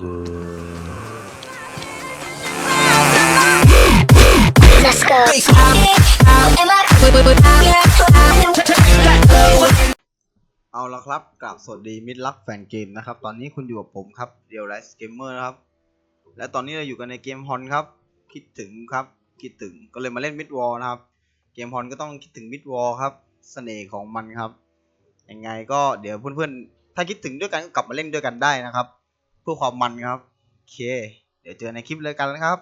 Let's go. เอาละครับกราบสวัสดีมิตรรักแฟนเกมนะครับ ตอนนี้คุณอยู่กับผมครับเดียวไลฟ์เกมเมอร์นะครับ และตอนนี้เราอยู่กันในเกมฮอนครับ คิดถึงครับ คิดถึงก็เลยมาเล่นมิดวอลนะครับ เกมฮอนก็ต้องคิดถึงมิดวอลครับเสน่ห์ของมันครับ ยังไงก็เดี๋ยวเพื่อนๆ ถ้าคิดถึงด้วยกันก็กลับมาเล่นด้วยกันได้นะครับ เพื่อความมันครับ โอเค เดี๋ยวเจอในคลิปเลยกันนะครับ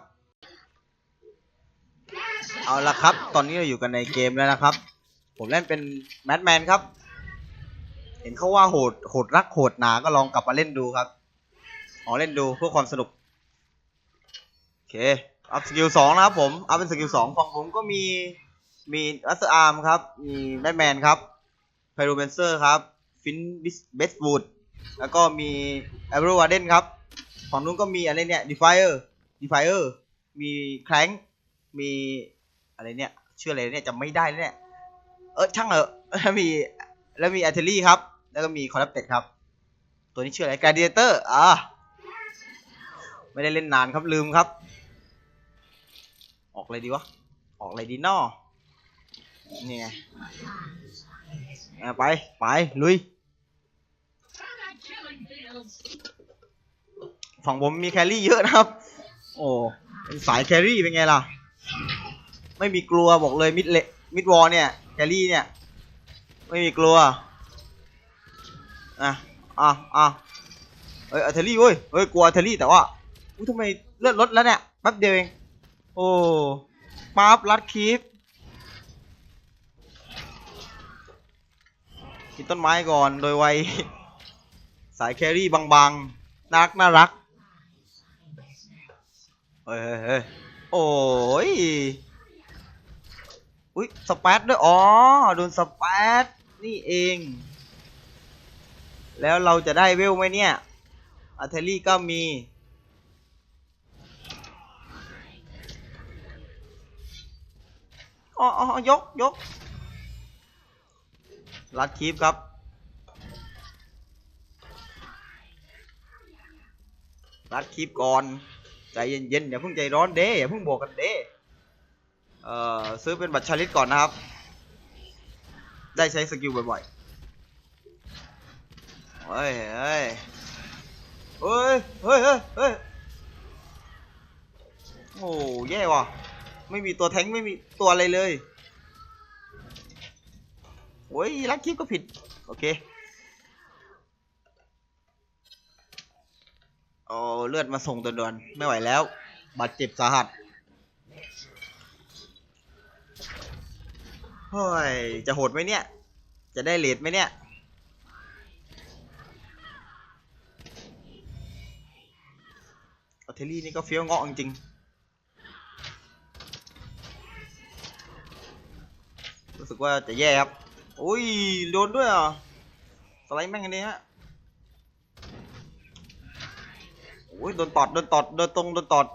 เอาละครับ ตอนนี้เราอยู่กันในเกมแล้วนะครับ ผมเล่นเป็นแมดแมนครับ เห็นเขาว่าโหดโหดรักโหดหนาก็ลองกลับมาเล่นดูครับอ๋อเล่นดูเพื่อความสนุก โอเค อัพสกิลสองนะครับผม อัพเป็นสกิลสองฝั่งผมก็มี มีอัสอาร์มครับ มีแบทแมนครับไพโรเบนเซอร์ครับ ฟินบิสเบสวูด แล้วก็มีแอเบอร์วาเดนครับฝั่งนู้นก็มีอะไรเนี่ยดีไฟเออร์ดีไฟเออร์มีแคลงมีอะไรเนี่ยชื่ออะไรเนี่ยจำไม่ได้แล้วเนี่ยเออช่างเถอะแล้วมีแล้วมีอาร์เทลรี่ครับ แล้วก็มีคอร์รัปเต็ดครับ ตัวนี้ชื่ออะไร g า a ด i เตอร์อ่าไม่ได้เล่นนานครับลืมครับ ออกอะไรดีวะ ออกอะไรดีนอนี่ไงอะไป ไป ลุย ฝั่งผมมีแครี่เยอะนะครับ โอ้เป็นสายแครี่เป็นไงล่ะ ไม่มีกลัวบอกเลยมิดเลมิดวอลเนี่ยแครี่เนี่ย ไม่มีกลัวอะอะอะเอ้ยอัลเทอรี่เว้ยเฮ้ยกลัวอัลเทอรี่แต่ว่าอุ้ยทำไมเลือดลดแล้วเนี่ยแป๊บเดียวเองโอ้ปั๊บลัดคีฟกินต้นไม้ก่อนโดยไวสายแครี่บางๆน่ารักน่ารัก เฮ้ยเฮ้ยโอ้ยอุ้ยสเปซด้วยอ๋อโดนสเปซนี่เอง แล้วเราจะได้เวลไหมเนี่ยอาร์เทลรี่ก็มีอ๋อยกยกรัดคีฟครับ รัดคีฟก่อน ใจเย็นๆอย่าเพิ่งใจร้อนเด้อย่าเพิ่งบวกกันเด้เอ่อซื้อเป็นบัตรชาลิตก่อนนะครับ ได้ใช้สกิลบ่อยๆเฮ้ยเฮ้ยเฮ้ยเฮ้ยเฮ้ยเฮ้ยโอ้แย่ว่ะไม่มีตัวแทงไม่มีตัวอะไรเลยโอ้ยลักคลิปก็ผิด โอเค โอ้เลือดมาส่งตัวด่วนไม่ไหวแล้ว บาดเจ็บสาหัสเฮ้ยจะโหดไหมเนี่ย จะได้เลดไหมเนี่ยอัลเทลลี่นี่ก็เฟี้ยวเงาะจริงรู้สึกว่าจะแย่ครับโอ้ย โดนด้วยอะสไลด์แม่งอันนี้ฮะ โอ้ยโดนตอดโดนตอดโดนตรงโดนตอด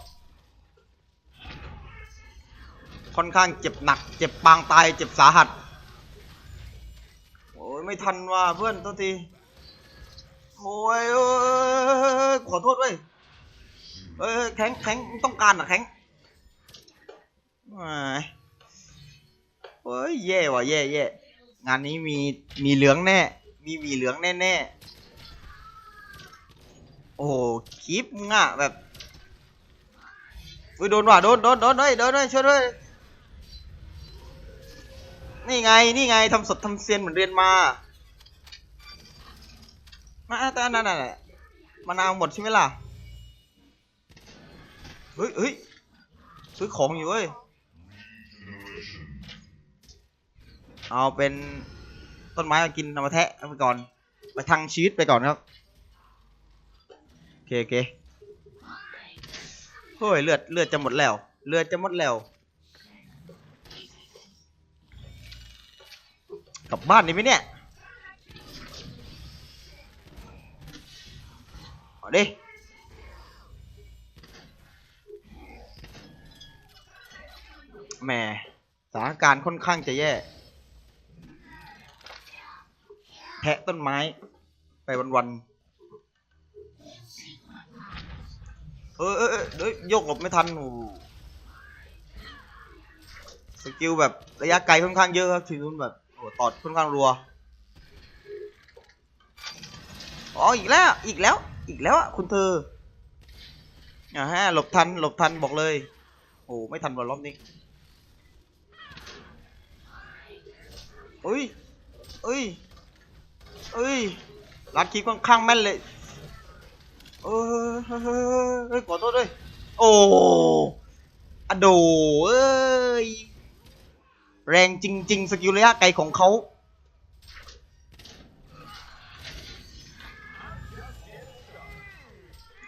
ค่อนข้างเจ็บหนัก เจ็บปางตายเจ็บสาหัส โอ้ยไม่ทันว่ะเพื่อนตัวทีโอ้ยขอโทษเว้ยเอ้ยแข็งแข็งต้องการเหรอแข็งอ้ยเฮ้ยแย่ว่ะแย่แย่งานนี้มีมีเหลืองแน่ มีมีเหลืองแน่แน่ โอ้โหคลิปงอะแบบอุ้ยโดนว่ะโดนโดนโดนด้วยโดนด้วยช่วยด้วยนี่ไงนี่ไงทำสดทำเซียนเหมือนเรียนมามาแต่นั่นน่ะมะนาวหมดใช่ไหมล่ะเฮ้ยเฮ้ยซื้อของอยู่เว้ยเอาเป็นต้นไม้มากินเอามาแทะไปก่อนไปทังชีวิตไปก่อนครับ เคโอเคเฮ้ยเลือดเลือดจะหมดแล้ว เลือดจะหมดแล้ว กลับบ้านดีไหมเนี่ยเอาดิแหมสถานการณ์ค่อนข้างจะแย่แทะต้นไม้ ไปวัน เออเออเออเดี๋ยโยกหลบไม่ทันโอ้โหสกิลแบบระยะไกลค่อนข้างเยอะครับทีนู้นแบบโอ้ตอดค่อนข้างรัวอ๋ออีกแล้วอีกแล้วอีกแล้วอะคุณเธออ่าฮะหลบทันหลบทันบอกเลย โอ้ไม่ทันวันรอบนี้เอ้ยเอ้ยเอ้ยรัดคีค่อนข้างแม่นเลย เออเฮ้ยขอโทษด้วย โอ้อะโดเอ้ย แรงจริง ๆ สกิลระยะไกลของเขา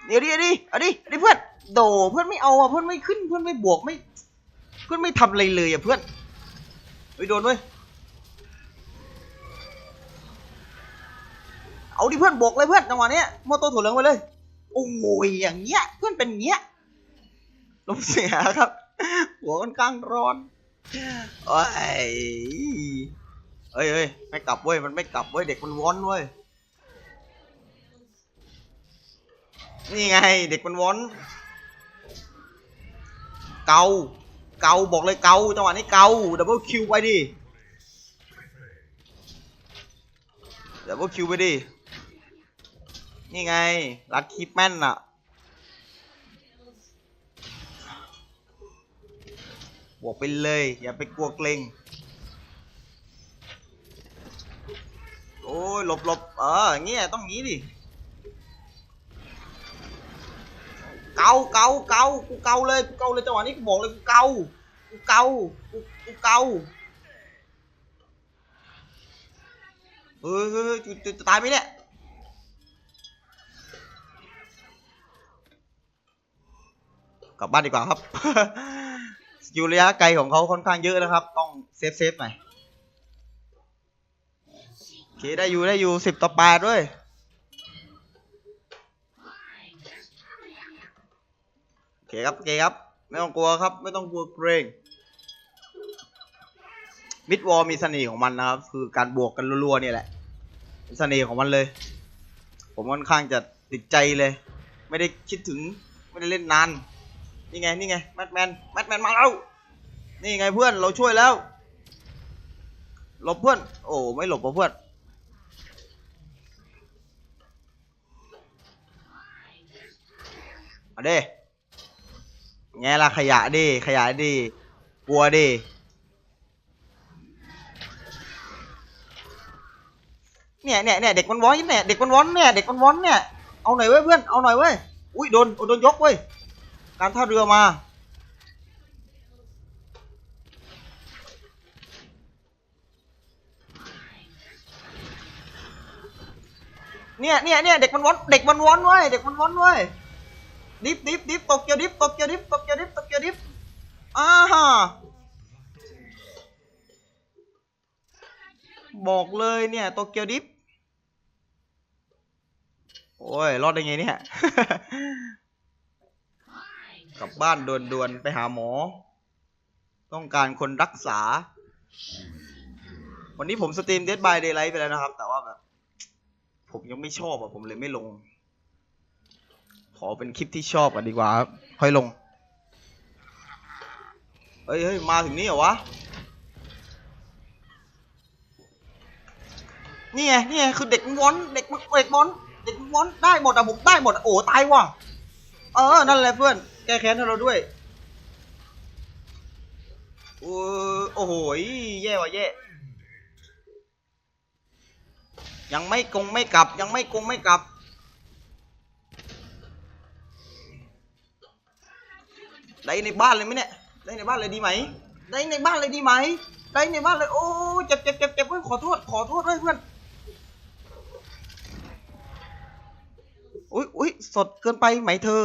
เดี๋ยวดิเอาดิเอาดิเอาดิเพื่อน โด เพื่อนไม่เอาอะ เพื่อนไม่ขึ้น เพื่อนไม่บวกไม่ เพื่อนไม่ทำอะไรเลยอะเพื่อนเฮ้ยโดนเว้ย เอาดิเพื่อนบวกเลยเพื่อนจังหวะเนี้ยโมโตถั่วเหลืองไปเลย โอ้ยอย่างเงี้ยเพื่อนเป็นเงี้ยลมเสียครับ หัวค่อนข้างร้อนโอ้ยเอ้ยเอ้ยไม่กลับเว้ยมันไม่กลับเว้ยเด็กมันวอนเว้ยนี่ไง เด็กมันวอนเกาเกาบอกเลยเกาจังหวะนี้เกาดับเบิลคิวไปดิดับเบิลคิวไปดิ นี่ไง รัดคีปแม่นอะบวกไปเลย อย่าไปกลัวเกรงโอ้ยหลบหลบเอองเงี้ยต้องงี้ดิเกาเกาเกากูเกาเลยกูเกาเลยจังหวะนี้กูบอกเลยกูเกากูเกากูกูเกาเฮ้ยเฮ้ยเฮ้ยจะจะจะตายไหมเนี่ย กลับบ้านดีกว่าครับสกิลระยะไกลของเขาค่อนข้างเยอะนะครับ ต้องเซฟเซฟหน่อยโอเคได้อยู่ได้อยู่สิบต่อแปดด้วยโอเคครับโอเคครับ ไม่ต้องกลัวครับ ไม่ต้องกลัวเกรงมิดวอลมีเสน่ห์ของมันนะครับ คือการบวกกันรัวๆเนี่ยแหละเป็นเสน่ห์ของมันเลย ผมค่อนข้างจะติดใจเลย ไม่ได้คิดถึงไม่ได้เล่นนาน นี่ไงนี่ไงแมทแมนแมทแมนมาแล้วนี่ไงเพื่อนเราช่วยแล้วหลบเพื่อนโอ้ไม่หลบเพื่อนเอาดิไงล่ะขยะดิขยะดิกลัวดิเนี่ยเนี่ยเนี่ยเด็กมันวอนเนี่ยเด็กมันวอนเนี่ยเด็กมันวอนเนี่ยเอาหน่อยเว้ยเพื่อนเอาหน่อยเว้ยอุ้ยโดนโดนยกเว้ย การท่าเรือมา เนี่ยเนี่ยเนี่ยเด็กมันวอนเด็กมันวอนเว้ยเด็กมันวอนเว้ยดิฟดิฟดิฟตกเกียวดิฟตกเกียวดิฟตกเกียวดิฟตกเกียวดิฟอ่าฮะบอกเลยเนี่ยโตเกียวดิฟโอ้ย รอดได้ไงเนี่ย กลับบ้านด่วนๆไปหาหมอ ต้องการคนรักษา วันนี้ผมสตรีม Dead by Daylight ไปแล้วนะครับ แต่ว่าแบบผมยังไม่ชอบอะผมเลยไม่ลง ขอเป็นคลิปที่ชอบก่อนดีกว่าครับค่อยลง เฮ้ยเฮ้ยมาถึงนี่เหรอวะ นี่ไงนี่ไงคือเด็กมันวอนเด็กเด็กมอนเด็กมันวอนได้หมดอะผมได้หมดโอ้ตายว่ะ เออนั่นแหละเพื่อน แก้แค้นให้เราด้วยโอ้โอ้โหแย่ว่ะแย่ ยังไม่กงไม่กลับ ยังไม่กงไม่กลับ ได้ในบ้านเลยไหมเนี่ย ได้ในบ้านเลยดีไหม ได้ในบ้านเลยดีไหม ได้ในบ้านเลย โอ้เจ็บเจ็บเจ็บเจ็บเพื่อนขอโทษ ขอโทษด้วยเพื่อน อุ้ยอุ้ยสดเกินไปไหมเธอ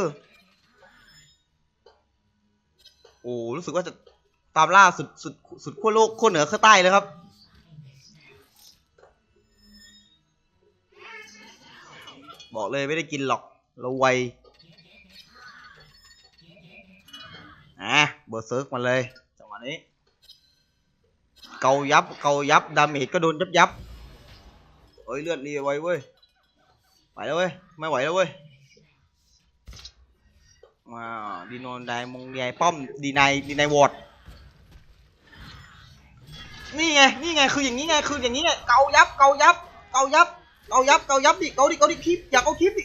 โอ้รู้สึกว่าจะตามล่าสุดสุดสุดขั้วโลกขั้วเหนือขั้วใต้เลยครับ บอกเลยไม่ได้กินหรอกเราไวอะเบอร์เซิร์กมาเลยจังหวะนี้ เกายับเกายับดาเมจก็โดนยับยับเอ้ยเลือดรีไว้เว้ย ไหวแล้วเว้ย ไม่ไหวแล้วเว้ย ว้าวดีโนนได้มงไดป้อมดีไนดีไนวอดนี่ไง นี่ไง คืออย่างนี้ไง คืออย่างนี้ไง เกายับ เกายับ เกายับ เกายับ เกายับดิ เกาดิ เกาดิคลิปอยากเอาคลิปดิ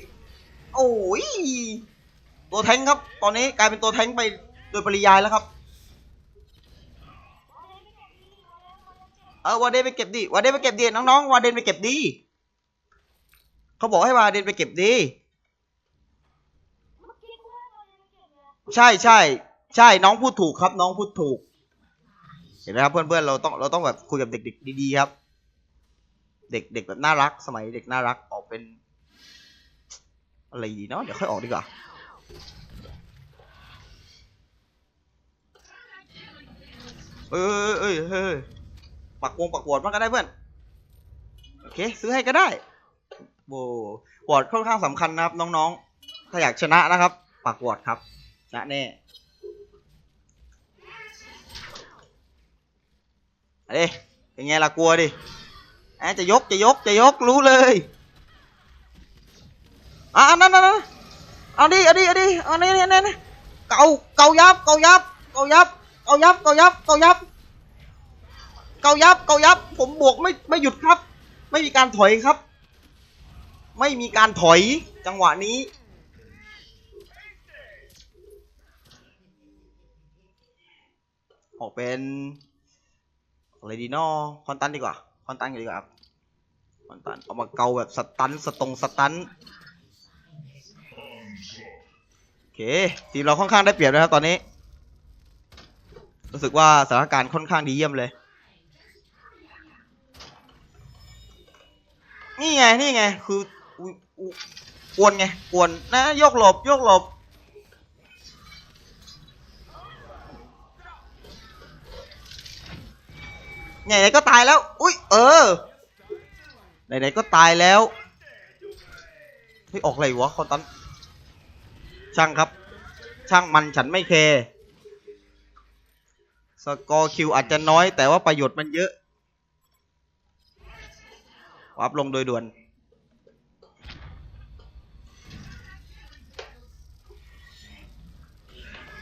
โอ้ย ตัวแทงครับ ตอนนี้กลายเป็นตัวแทงไปโดยปริยายแล้วครับ เออวาเดนไปเก็บดิ วาเดนไปเก็บดิ น้องๆ วาเดนไปเก็บดี เขาบอกให้วาเดนไปเก็บดี ใช่ใช่ใช่น้องพูดถูกครับ น้องพูดถูก เห็นไหมครับเพื่อนๆเราต้องเราต้องแบบคุยกับเด็กๆดีๆครับ เด็กเด็กแบบน่ารัก สมัยเด็กน่ารักออกเป็น อะไรดีเนาะเดี๋ยวค่อยออกดีกว่าเอ้ยเอ้ยเอ้ยปักวงปักวอดมันก็ได้เพื่อน โอเค ซื้อให้ก็ได้ โบวอดค่อนข้างสำคัญนะครับ น้องๆ ถ้าอยากชนะนะครับ ปักวอดครับชนะแน่เอาดิเป็นไงล่ะกลัวดิแอะจะยกจะยกจะยกรู้เลยอะอันนั่นนั่นเอาดิเอาดิเอาดิเอานี่นี่นี่เกาเกายับเกายับเกายับเกายับเกายับเกายับเกายับเกายับ ผมบวกไม่ไม่หยุดครับ ไม่มีการถอยครับ ไม่มีการถอยจังหวะนี้ ออกเป็นอะไรดีนอคอนตันดีกว่า คอนตันดีกว่าครับคอนตันเอามาเกาแบบสตันสตรงสตันโอเคทีมเราค่อนข้างได้เปรียบนะครับตอนนี้ รู้สึกว่าสถานการณ์ค่อนข้างดีเยี่ยมเลยนี่ไง นี่ไง คือ กวนไงกวนนะโยกหลบโยกหลบไหนๆก็ตายแล้วอุ้ยเออไหนๆก็ตายแล้วเฮ้ยออกอะไรวะคอนตันช่างครับ ช่างมันฉันไม่แคร์สกอร์คิวอาจจะน้อยแต่ว่าประโยชน์มันเยอะวับลงโดยด่วน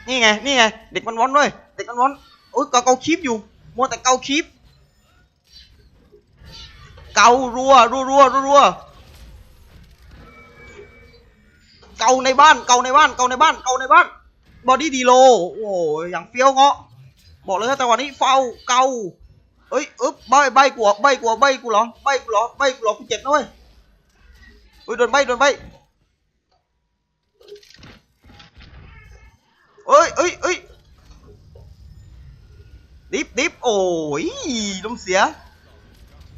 นี่ไง นี่ไง เด็กมันวอนด้วย เด็กมันวอนโอ้ยเกาเกาคลิปอยู่ มัวแต่เกาคลิป เการัวรัวรัวรัวรัวเกาในบ้าน เกาในบ้าน เกาในบ้าน เกาในบ้าน บอดี้ดีโล โอ้ยอย่างเฟี้ยวเงาะ บอกเลยนะแต่วันนี้เฝ้าเกาเอ้ยอึ๊บใบใบกูเหรอใบกูเหรอใบกูเหรอใบกูเหรอใบกูเหรอกูเจ็บนะเว้ยโดนใบโดนใบ เอ้ยเอ้ยเอ้ยดิฟดิฟโอ้ยล้มเสีย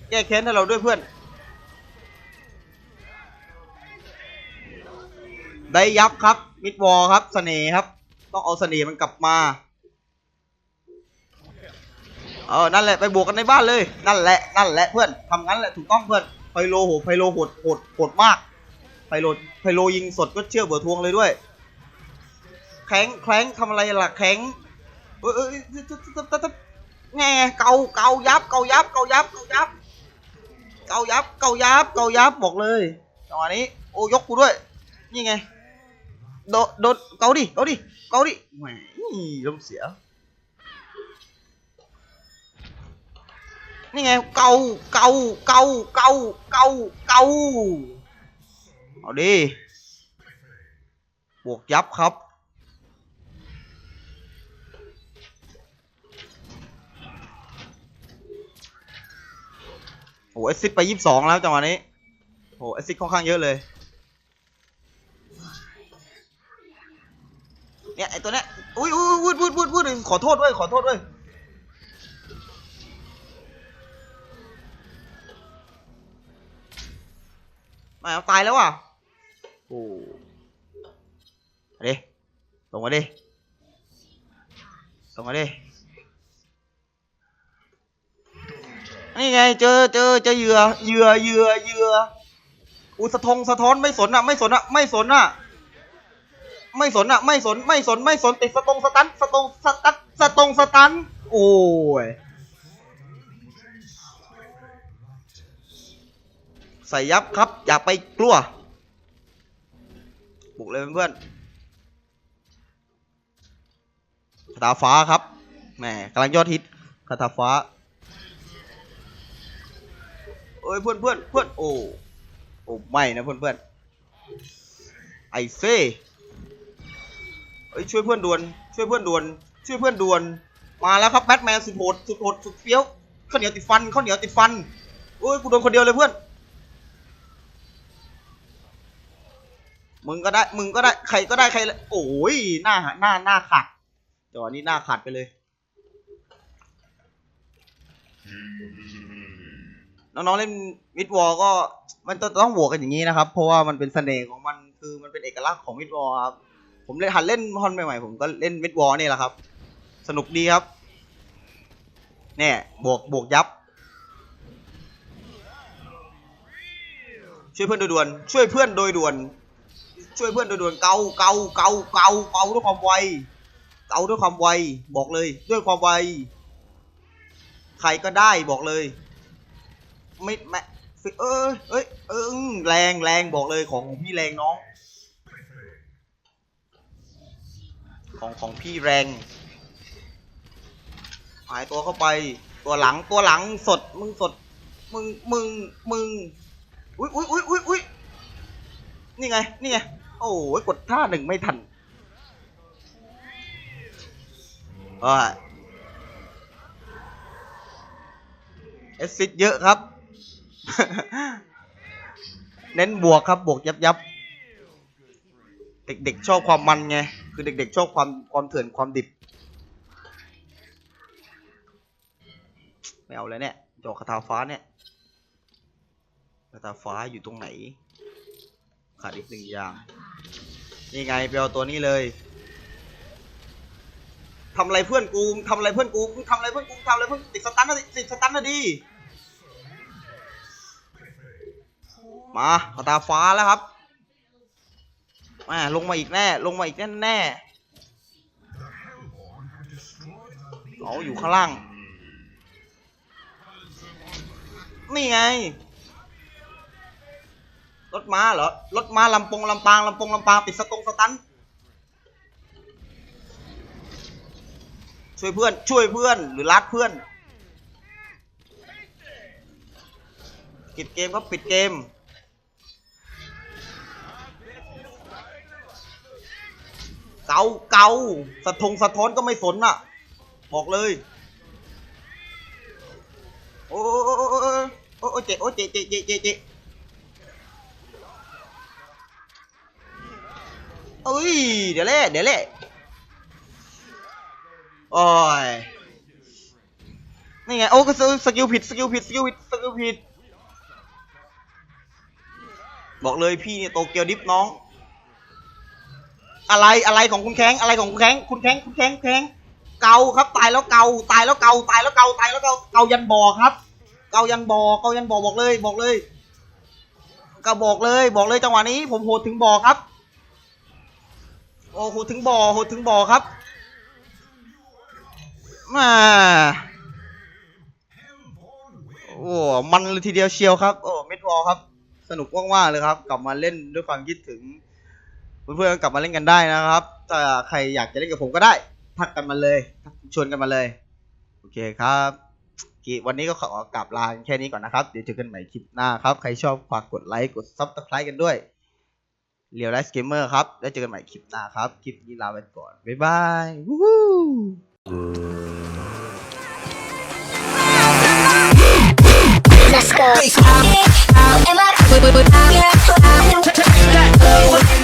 แก้แค้นให้เราด้วยเพื่อน ได้ยับครับ มิดวอลครับเสน่ห์ครับ ต้องเอาเสน่ห์มันกลับมา เออ นั่นแหละ ไปบวกกันในบ้านเลย นั่นแหละ นั่นแหละเพื่อนทำงั้นแหละถูกต้องเพื่อน ไพโลโหไพโลโหดโหดโหดมาก ไพโลไพโลยิงสดก็เชื่อเบอร์ทวงเลยด้วย แข็งแข็งทำอะไรล่ะแข็งเอ้ยเอ้ยแง่เกาเกายับเกายับเกายับเกายับเกายับเกายับเกายับบอกเลยจังหวะนี้โอ้ยกกูด้วย นี่ไงโดดโดเกาดิเกาดิเกาดิแหมลมเสียนี่ไงเกาเกาเกาเกาเกาเกาเอาดิบวกยับครับ โอ้เอซิดไปยี่สิบสองแล้วจังหวะนี้โอ้เอซิดค่อนข้างเยอะเลย เนี่ยไอตัวเนี้ยอุ้ยอุ้ยวุดวุดวุดวุดขอโทษด้วยขอโทษด้วยมาเอาตายแล้วอะโอ้มาดิลงมาดิลงมาดิ นี่ไง เจอเจอเจอเหยื่อเหยื่อเหยื่อเหยื่ออุสะทงสะท้อนไม่สนอะ ไม่สนอะ ไม่สนอะ ไม่สนอะ ไม่สน ไม่สน ไม่สนติดสตงสตันสตงสตันสตงสตันโอ้ยใส่ยับครับ อย่าไปกลัวบุกเลยเพื่อนคาถาฟ้าครับแหมกำลังยอดฮิตคาถาฟ้า อ้ยเพื่อนเพื่อนเพื่อนโอ้โอ้ไม่นะเพื่อนเพื่อนไอเซ่เอ้ยช่วยเพื่อนด่วนช่วยเพื่อนด่วนช่วยเพื่อนด่วนมาแล้วครับแบทแมนสุดโหดสุดโหดสุดเฟี้ยวข้าวเหนียวติดฟันข้าวเหนียวติดฟันโอ้ยกูโดนคนเดียวเลยเพื่อนมึงก็ได้มึงก็ได้ใครก็ได้ใครลโอ้ยหน้าหน้าหน้าขาดจอนี้หน้าขาดไปเลย น้องๆเล่นมิดวอลก็มันต้องบวกกันอย่างนี้นะครับ เพราะว่ามันเป็นเสน่ห์ของมันคือมันเป็นเอกลักษณ์ของมิดวอลครับผมเล่นหัดเล่นฮอนใหม่ๆผมก็เล่นมิดวอลนี่แหละครับ สนุกดีครับเนี่ยบวกบวกยับ ช่วยเพื่อนโดยด่วน ช่วยเพื่อนโดยด่วน ช่วยเพื่อนโดยด่วนเกาเกาเกาเกาเกาด้วยความไวเกาด้วยความไวบอกเลย ด้วยความไวใครก็ได้บอกเลย ไม่แม่เอ้ยเอ้ยเอ้ยแรงแรงบอกเลยของของพี่แรงน้อง ของของพี่แรงหายตัวเข้าไป ตัวหลังตัวหลังสดมึงสด มึงมึงมึงอุ้ยอุ้ยอุ้ยอุ้ยอุ้ยนี่ไงนี่ไงโอ้ยกดท่าหนึ่งไม่ทันเอ้ยเอสซิดเยอะครับ เน้นบวกครับบวกยับยับเด็กๆชอบความมันไง คือเด็กๆชอบความความเถื่อนความดิบ ไม่เอาแล้วเนี่ยจอกคาถาฟ้าเนี่ยคาถาฟ้าอยู่ตรงไหน ขาดอีกหนึ่งอย่าง นี่ไงไปเอาตัวนี้เลยทำอะไรเพื่อนกูทำอะไรเพื่อนกูทำอะไรเพื่อนกูทำอะไรเพื่อนติดสตันนะติดสตันนะดี มาคาตาฟ้าแล้วครับมาลงมาอีกแน่ ลงมาอีกแน่แน่เอาอยู่ข้างล่าง นี่ไง รถม้าเหรอ รถม้าลำปงลำปางลำปงลำปางติดสตงสตัน ช่วยเพื่อน ช่วยเพื่อน หรือรัดเพื่อนปิดเกมครับปิดเกม เกาเกาสะทงสะท้อนก็ไม่สนอะ บอกเลย โอ้โอ้โอ้โอ้โอ้เจ๊โอ้เจ๊เจ๊เจ๊เจ๊เจ๊เอ้ย เดี๋ยวเล่เดี๋ยวเล่โอ้ยนี่ไง โอ้ก็สกิลผิด สกิลผิด สกิลผิด สกิลผิด บอกเลยพี่เนี่ยโตเกียวดิฟน้อง อะไรอะไรของคุณแข้งอะไรของคุณแข้งคุณแข้งคุณแข้งแข้งเกาครับตายแล้วเกาตายแล้วเกาตายแล้วเกาตายแล้วเกาเกายันบ่อครับ เกายันบ่อเกายันบ่อบอกเลยบอกเลยกาบอกเลยบอกเลยจังหวะนี้ผมโหดถึงบ่อครับโอ้โหดถึงบ่อโหดถึงบ่อครับมาโอ้มันเลยทีเดียวเชียวครับโอ้เม็ดวอลครับ สนุกมากๆเลยครับ กลับมาเล่นด้วยความคิดถึง เพื่อนๆกลับมาเล่นกันได้นะครับ ถ้าใครอยากจะเล่นกับผมก็ได้ ทักกันมาเลยชวนกันมาเลย โอเคครับกีวันนี้ก็ขอกลับลาแค่นี้ก่อนนะครับ เดี๋ยวเจอกันใหม่คลิปหน้าครับ ใครชอบฝากกดไลค์กดซับสไครต์กันด้วยเรียวไลฟ์เกมเมอร์ครับ แล้วเจอกันใหม่คลิปหน้าครับ คลิปนี้ลาไปก่อน บ๊ายบายวู้ฮู้ Let's go. Am I?